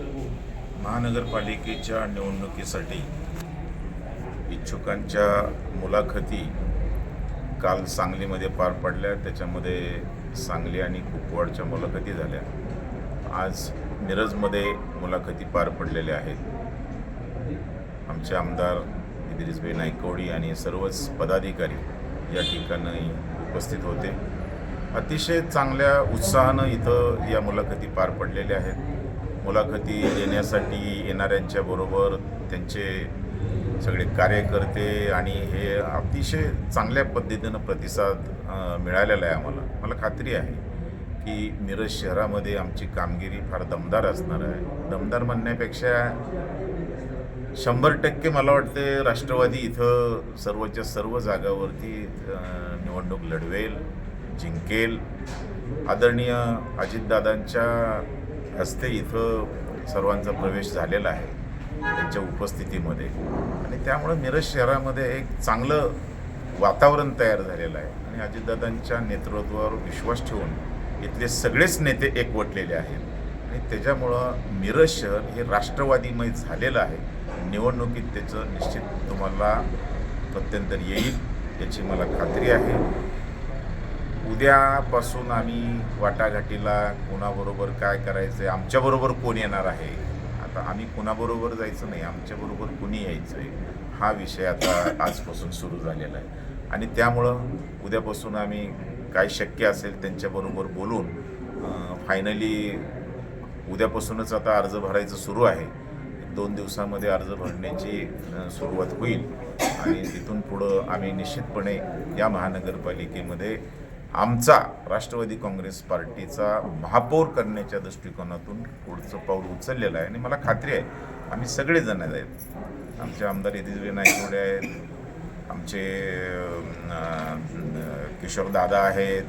महानगरपालिकेच्या निवडणुकीसाठी इच्छुकांच्या मुलाखती काल सांगलीमध्ये पार पडल्या. त्याच्यामध्ये सांगली आणि कुपवाडच्या मुलाखती झाल्या. आज मिरजमध्ये मुलाखती पार पडलेल्या आहेत. आमचे आमदार इद्रिसभाई नायकवडी आणि सर्वच पदाधिकारी या ठिकाणी उपस्थित होते. अतिशय चांगल्या उत्साहानं इथं या मुलाखती पार पडलेल्या आहेत. मुलाखती देण्यासाठी येणाऱ्यांच्या बरोबर त्यांचे सगळे कार्यकर्ते आणि हे अतिशय चांगल्या पद्धतीनं प्रतिसाद मिळालेला आहे आम्हाला. मला खात्री आहे की मिरज शहरामध्ये आमची कामगिरी फार दमदार असणार आहे. दमदार म्हणण्यापेक्षा शंभर टक्के मला वाटते राष्ट्रवादी इथं सर्वच्या सर्व जागावरती निवडणूक लढवेल जिंकेल. आदरणीय अजितदादांच्या हस्ते इथं सर्वांचा प्रवेश झालेला आहे त्यांच्या उपस्थितीमध्ये. आणि त्यामुळं मिरज शहरामध्ये एक चांगलं वातावरण तयार झालेलं आहे. आणि अजितदादांच्या नेतृत्वावर विश्वास ठेवून इथले सगळेच नेते एकवटलेले आहेत. आणि त्याच्यामुळं मिरज शहर हे राष्ट्रवादीमय झालेलं आहे. निवडणुकीत त्याचं निश्चित तुम्हाला प्रत्यंतर येईल याची मला खात्री आहे. उद्यापासून आम्ही वाटाघाटीला कोणाबरोबर काय करायचं आहे आमच्याबरोबर कोण येणार आहे? आता आम्ही कोणाबरोबर जायचं नाही आमच्याबरोबर कोणी यायचं आहे हा विषय आता आजपासून सुरू झालेला आहे. आणि त्यामुळं उद्यापासून आम्ही काय शक्य असेल त्यांच्याबरोबर बोलून फायनली उद्यापासूनच आता अर्ज भरायचं सुरू आहे. दोन दिवसामध्ये अर्ज भरण्याची सुरुवात होईल. आणि तिथून पुढं आम्ही निश्चितपणे या महानगरपालिकेमध्ये आमचा राष्ट्रवादी काँग्रेस पार्टीचा महापौर करण्याच्या दृष्टिकोनातून पुढचं पाऊल उचललेलं आहे आणि मला खात्री आहे आम्ही सगळेजण आहेत. आमचे आमदार यतीजवे नायकवडे आहेत आमचे किशोरदादा आहेत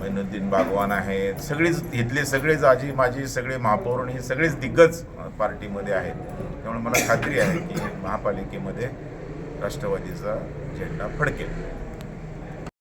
मैनुद्दीन बागवान आहेत. सगळेच इथले सगळेच आजी माझी सगळे महापौर आणि हे सगळेच दिग्गज पार्टीमध्ये आहेत. त्यामुळे मला खात्री आहे की महापालिकेमध्ये राष्ट्रवादीचा झेंडा फडकेल.